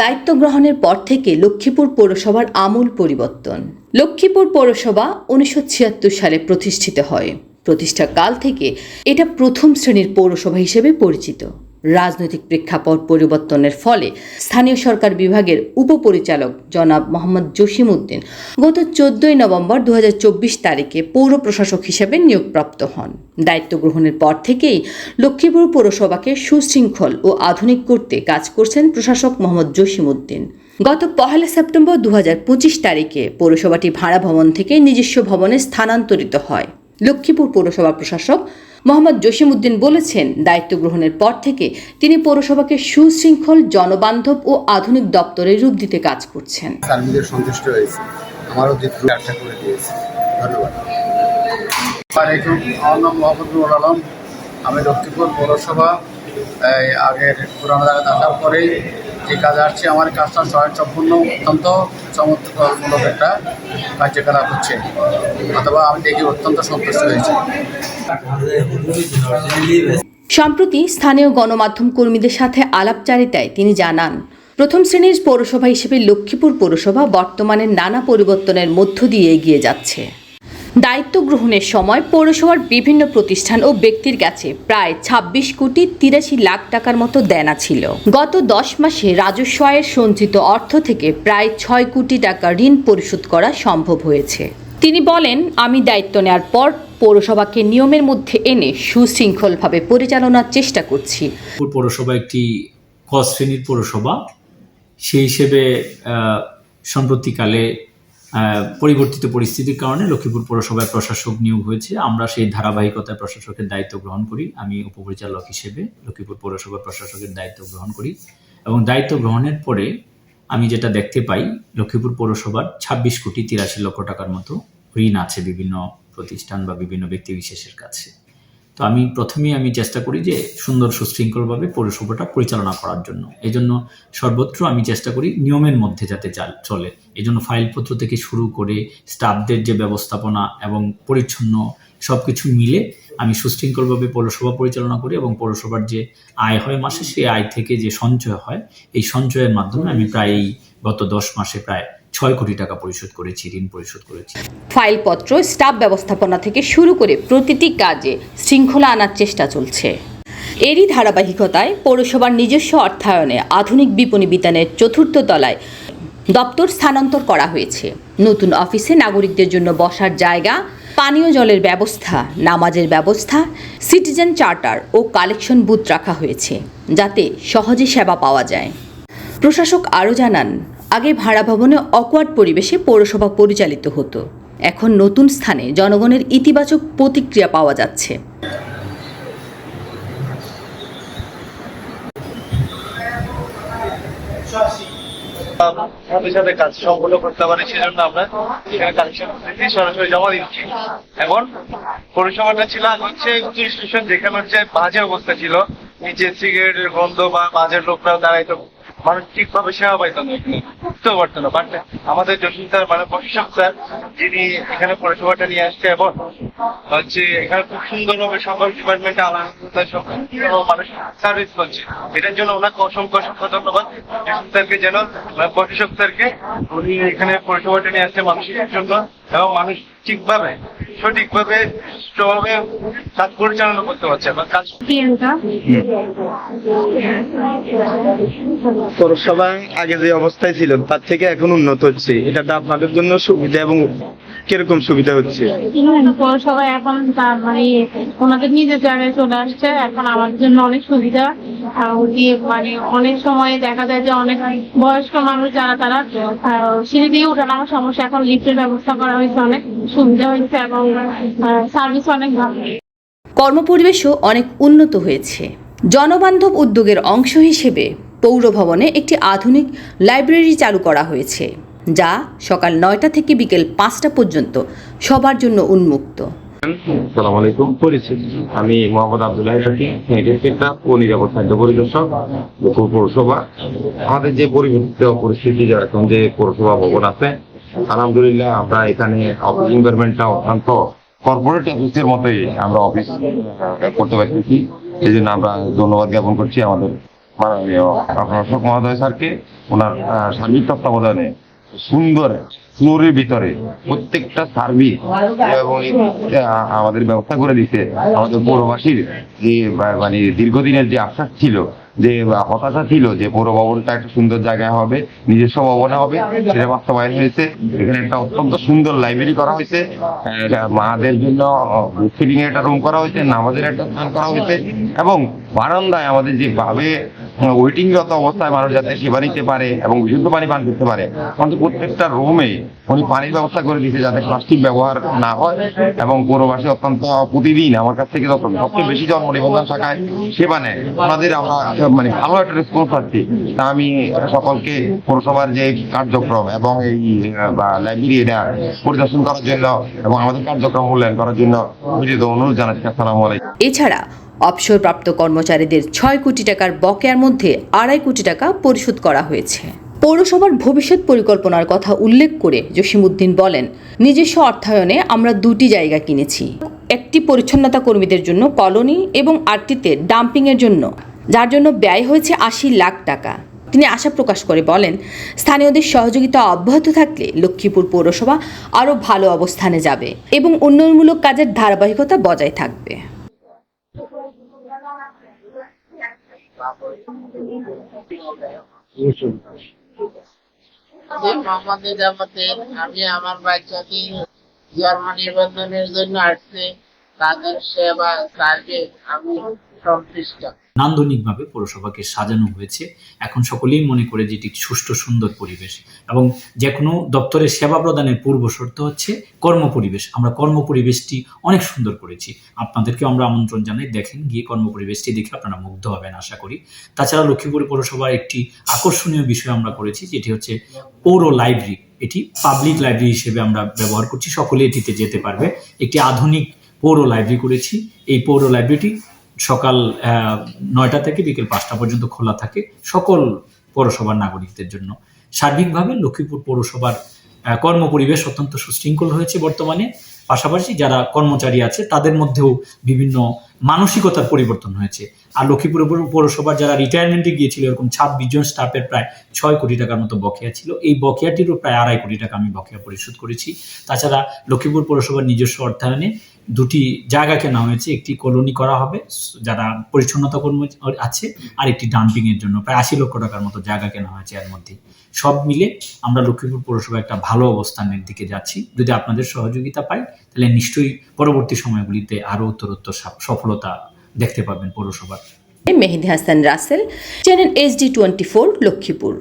দায়িত্ব গ্রহণের পর থেকে লক্ষ্মীপুর পৌরসভার আমূল পরিবর্তন। লক্ষ্মীপুর পৌরসভা উনিশশো ছিয়াত্তর সালে প্রতিষ্ঠিত হয়। প্রতিষ্ঠাকাল থেকে এটা প্রথম শ্রেণির পৌরসভা হিসেবে পরিচিত। রাজনৈতিক প্রেক্ষাপট পরিবর্তনের ফলে স্থানীয় সরকার বিভাগের উপপরিচালক জনাব মোহাম্মদ জসিম উদ্দিন গত চোদ্দই নভেম্বর দু হাজার চব্বিশ তারিখে পৌর প্রশাসক হিসেবে নিয়োগপ্রাপ্ত হন। দায়িত্ব গ্রহণের পর থেকেই লক্ষ্মীপুর পৌরসভাকে সুশৃঙ্খল ও আধুনিক করতে কাজ করছেন প্রশাসক মোহাম্মদ জসিম উদ্দিন। গত পহেলা সেপ্টেম্বর দু হাজার পঁচিশ তারিখে পৌরসভাটি ভাড়া ভবন থেকে নিজস্ব ভবনে স্থানান্তরিত হয়। লক্ষ্মীপুর পৌরসভা প্রশাসক মোহাম্মদ জসিমউদ্দিন বলেছেন দায়িত্ব গ্রহণের পর থেকে তিনি পৌরসভাকে সুশৃঙ্খল জনবান্ধব ও আধুনিক দপ্তরের রূপ দিতে কাজ করছেন। কর্মীদের সন্তুষ্ট হয়েছে। আমারও দীর্ঘ ব্যবসা করে দিয়েছে। ধন্যবাদ। আমার নাম মোহাম্মদ নুর আলম। আমি লক্ষ্মীপুর পৌরসভা আগের পুরানো জায়গায় আসার পরেই যে কাজে আসছে। আমার কাজটা স্বয়ংসম্পূর্ণ, অত্যন্ত চমৎকারমূলক একটা কার্যকলাপ হচ্ছে। অথবা আমি দেখি অত্যন্ত সন্তুষ্ট হয়েছি। সম্প্রতি স্থানীয় গণমাধ্যম কর্মীদের সাথে আলাপচারিতায় তিনি জানান, প্রথম শ্রেণির পৌরসভা হিসেবে লক্ষ্মীপুর পৌরসভা বর্তমানে নানা পরিবর্তনের মধ্য দিয়ে এগিয়ে যাচ্ছে। দায়িত্ব গ্রহণের সময় পৌরসভার বিভিন্ন প্রতিষ্ঠান ও ব্যক্তির কাছে প্রায় ২৬ কোটি তিরাশি লাখ টাকার মতো দেনা ছিল। গত দশ মাসে রাজস্ব আয়ের সঞ্চিত অর্থ থেকে প্রায় ছয় কোটি টাকা ঋণ পরিশোধ করা সম্ভব হয়েছে। তিনি বলেন, আমি দায়িত্ব নেওয়ার পর পৌরসভাকে নিয়মের মধ্যে এনে সুশৃঙ্খলভাবে পরিচালনার চেষ্টা করছি। পৌরসভা একটি ক শ্রেণির পৌরসভা। সেই হিসেবে সম্প্রতিকালে পরিবর্তিত পরিস্থিতির কারণে লক্ষ্মীপুর পৌরসভায় প্রশাসক নিয়োগ হয়েছে। আমরা সেই ধারাবাহিকতায় প্রশাসকের দায়িত্ব গ্রহণ করি। আমি উপপরিচালক হিসেবে লক্ষ্মীপুর পৌরসভার প্রশাসকের দায়িত্ব গ্রহণ করি এবং দায়িত্ব গ্রহণের পরে আমি যেটা দেখতে পাই, লক্ষ্মীপুর পৌরসভার ছাব্বিশ কোটি তিরাশি লক্ষ টাকার মতো ঋণ আছে বিভিন্ন প্রতিষ্ঠান বা বিভিন্ন ব্যক্তি বিশেষের কাছে। তো আমি প্রথমেই আমি চেষ্টা করি যে সুন্দর সুশৃঙ্খলভাবে পৌরসভাটা পরিচালনা করার জন্য। এই জন্য সর্বত্র আমি চেষ্টা করি নিয়মের মধ্যে যাতে চাল- এই জন্য ফাইলপত্র থেকে শুরু করে স্টাফদের যে ব্যবস্থাপনা এবং পরিচ্ছন্ন সব কিছু মিলে আমি সুশৃঙ্খলভাবে পৌরসভা পরিচালনা করি এবং পৌরসভার যে আয় হয় মাসে সেই আয় থেকে যে সঞ্চয় হয়, এই সঞ্চয়ের মাধ্যমে আমি প্রায় গত দশ মাসে প্রায় ছয় কোটি টাকা পরিশোধ করেছি, ঋণ পরিশোধ করেছি। ফাইলপত্র, স্টাফ ব্যবস্থাপনা থেকে শুরু করে প্রতিটি কাজে শৃঙ্খলা আনার চেষ্টা চলছে। এরই ধারাবাহিকতায় পৌরসভার নিজস্ব অর্থায়নে আধুনিক বিপণী বিতানের চতুর্থ তলায় দপ্তর স্থানান্তর করা হয়েছে। নতুন অফিসে নাগরিকদের জন্য বসার জায়গা, পানীয় জলের ব্যবস্থা, নামাজের ব্যবস্থা, সিটিজেন চার্টার ও কালেকশন বুথ রাখা হয়েছে, যাতে সহজে সেবা পাওয়া যায়। প্রশাসক আরও জানান আগে ভাড়া ভবনে অকওয়ার্ড পরিবেশে পৌরসভা পরিচালিত হতো। এখন নতুন স্থানে জনগণের ইতিবাচক প্রতিক্রিয়া পাওয়া যাচ্ছে। এখানে ছিল হচ্ছে যেখানে হচ্ছে অবস্থা ছিল। নিচে সিগারেটের গন্ধ বা বাজের লোকরাও দাঁড়াইতো। মানুষ ঠিকভাবে সেবা পাইতো না এখানে বুঝতেও পারতো না। বাট আমাদের জসিম স্যার মানে প্রশাসক স্যার, যিনি এখানে পৌরসভাটা নিয়ে আসছে এবং হচ্ছে এখানে খুব সুন্দরভাবে সকল ডিপার্টমেন্টে আলাদা সব মানুষ সার্ভিস করছে। এটার জন্য ওনাকে অসংখ্য অসংখ্য ধন্যবাদ। জসিম স্যারকে যেন মানে প্রশাসক স্যারকে, উনি এখানে পৌরসভাটা নিয়ে আসছে মানুষের জন্য এবং মানুষ ঠিকভাবে সঠিকভাবে সুষ্ঠুভাবে কাজ পরিচালনা করতে পারছে বা কাজ পৌরসভা আগে যে অবস্থায় ছিল তার থেকে এখন উন্নত হচ্ছে। এটা আপনাদের জন্য সুবিধা এবং কীরকম সুবিধা হচ্ছে? পৌরসভা এখন তার মানে ওনাদের নিজের জায়গায় চলে আসছে এখন আমাদের জন্য অনেক সুবিধা। মানে অনেক সময় দেখা যায় যে অনেক বয়স্ক মানুষ যারা তারা সিঁড়ি দিয়ে ওঠানামা সমস্যা এখন লিফটের ব্যবস্থা করা হয়েছে অনেক সুবিধা হয়েছে এবং সার্ভিস অনেক ভালো। কর্মপরিবেশও অনেক উন্নত হয়েছে। জনবান্ধব উদ্যোগের অংশ হিসেবে পৌরভবনে একটি আধুনিক লাইব্রেরি চালু করা হয়েছে। যা সকাল নয়টা থেকে বিকেল পাঁচটা পর্যন্ত সবার জন্য উন্মুক্ত। সালাম আলাইকুম। পরিচিত। আমি মোহাম্মদ আব্দুল্লাহ রাকি ইন্সপেক্টর ও নিরাপদ খাদ্য পরিদর্শক দুপুর পৌরসভা। আমাদের যে পরিবর্তিত পরিস্থিতি এখন যে পৌরসভা ভবন আছে, আলহামদুলিল্লাহ আমরা এখানে অফিস এনভায়রনমেন্টটা অত্যন্ত কর্পোরেট অফিসের মতোই আমরা অফিস করতে পারতেছি। এই জন্য আমরা ধন্যবাদ জ্ঞাপন করছি আমাদের মাননীয় আপনার অশোক মহোদয় স্যারকে, ওনার সার্বিক তত্ত্বাবধানে সুন্দর ফ্লোরের ভিতরে প্রত্যেকটা সার্ভিস এবং আমাদের ব্যবস্থা করে দিতে আমাদের পৌরবাসীর যে মানে দীর্ঘদিনের যে আশ্বাস ছিল, যে হতাশা ছিল যে পৌর ভবনটা একটা সুন্দর জায়গায় হবে, নিজস্ব ভবনে হবে, সেটা বাস্তবায়ন হয়েছে। এখানে একটা অত্যন্ত সুন্দর লাইব্রেরি করা হয়েছে। মাদের জন্য সিটিং একটা রুম করা হয়েছে, নামাজের একটা স্থান করা হয়েছে। এবং বারান্দায় আমাদের যে ভাবে ওয়েটিংরত অবস্থায় মানুষ যাতে সেবা নিতে পারে এবং বিশুদ্ধ পানি পান করতে পারে। আমাদের প্রত্যেকটা রুমে উনি পানির ব্যবস্থা করে দিয়েছে যাতে প্লাস্টিক ব্যবহার না হয় এবং পৌরবাসী অত্যন্ত প্রতিদিন আমার কাছ থেকে যত সবচেয়ে বেশি জন্ম নিবন্ধন শাখায় সেবা নেয়। ওনাদের আমরা মানে ভালো একটা রেসপন্স পাচ্ছি। তা আমি সকলকে পৌরসভার যে কার্যক্রম এবং এই লাইব্রেরি এটা পরিদর্শন করার জন্য এবং আমাদের কার্যক্রম মূল্যায়ন করার জন্য অনুরোধ জানাচ্ছি। আসসালামু আলাইকুম। এছাড়া অবসরপ্রাপ্ত কর্মচারীদের ছয় কোটি টাকার বকেয়ার মধ্যে আড়াই কোটি টাকা পরিশোধ করা হয়েছে। পৌরসভার ভবিষ্যৎ পরিকল্পনার কথা উল্লেখ করে জসিমউদ্দিন বলেন, নিজস্ব অর্থায়নে আমরা দুটি জায়গা কিনেছি। একটি পরিচ্ছন্নতা কর্মীদের জন্য কলোনি এবং আটটিতে ডাম্পিংয়ের জন্য, যার জন্য ব্যয় হয়েছে আশি লাখ টাকা। তিনি আশা প্রকাশ করে বলেন, স্থানীয়দের সহযোগিতা অব্যাহত থাকলে লক্ষ্মীপুর পৌরসভা আরও ভালো অবস্থানে যাবে এবং উন্নয়নমূলক কাজের ধারাবাহিকতা বজায় থাকবে যে আমি আমার বাচ্চাকে জন্ম নিবন্ধনের জন্য আসছে। তাদের সেবা সার্ভিস আমি নান্দনিকভাবে পৌরসভাকে সাজানো হয়েছে। এখন সকলেই মনে করে যে এটি সুষ্ঠু, সুন্দর পরিবেশ এবং যে কোনো দপ্তরের সেবা প্রদানের পূর্ব শর্ত হচ্ছে কর্ম পরিবেশ আমরা কর্ম পরিবেশটি অনেক সুন্দর করেছি। আপনাদেরকে আমরা আমন্ত্রণ জানাই, দেখেন গিয়ে কর্ম পরিবেশটি দেখে আপনারা মুগ্ধ হবেন আশা করি। তাছাড়া লক্ষ্মীপুর পৌরসভার একটি আকর্ষণীয় বিষয় আমরা করেছি, যেটি হচ্ছে পৌর লাইব্রেরি। এটি পাবলিক লাইব্রেরি হিসেবে আমরা ব্যবহার করছি। সকলে এটিতে যেতে পারবে। একটি আধুনিক পৌর লাইব্রেরি করেছি। এই পৌর লাইব্রেরিটি সকাল নয়টা থেকে বিকেল পাঁচটা পর্যন্ত খোলা থাকে সকল পৌরসভার নাগরিকদের জন্য। সার্বিকভাবে লক্ষ্মীপুর পৌরসভার আহ, কর্মপরিবেশ অত্যন্ত সুশৃঙ্খল হয়েছে বর্তমানে। পাশাপাশি যারা কর্মচারী আছে তাদের মধ্যেও বিভিন্ন মানসিকতার পরিবর্তন হয়েছে। আর লক্ষ্মীপুর পৌরসভার যারা রিটায়ারমেন্টে গিয়েছিল এরকম ছাব্বিশ জন স্টাফের প্রায় ছয় কোটি টাকার মতো বকেয়া ছিল। এই বকেয়াটিরও প্রায় আড়াই কোটি টাকা আমি বকেয়া পরিশোধ করেছি। তাছাড়া লক্ষ্মীপুর পৌরসভার নিজস্ব অর্থায়নে দুটি জায়গা কেনা হয়েছে একটি কলোনি করা হবে, যারা পরিচ্ছন্নতা কর্মী আছে, আর একটি ডাম্পিং এর জন্য। প্রায় আশি লক্ষ টাকার মতো জায়গা কেনা হয়েছে এর মধ্যে। সব মিলে আমরা লক্ষ্মীপুর পৌরসভা একটা ভালো অবস্থানের দিকে যাচ্ছি। যদি আপনাদের সহযোগিতা পাই, তাহলে নিশ্চয়ই পরবর্তী সময়গুলিতে আরও উত্তরোত্তর সফলতা দেখতে পাবেন পৌরসভার। Mehedi Hasan Rasel, channel HD twenty four, Lakshmipur.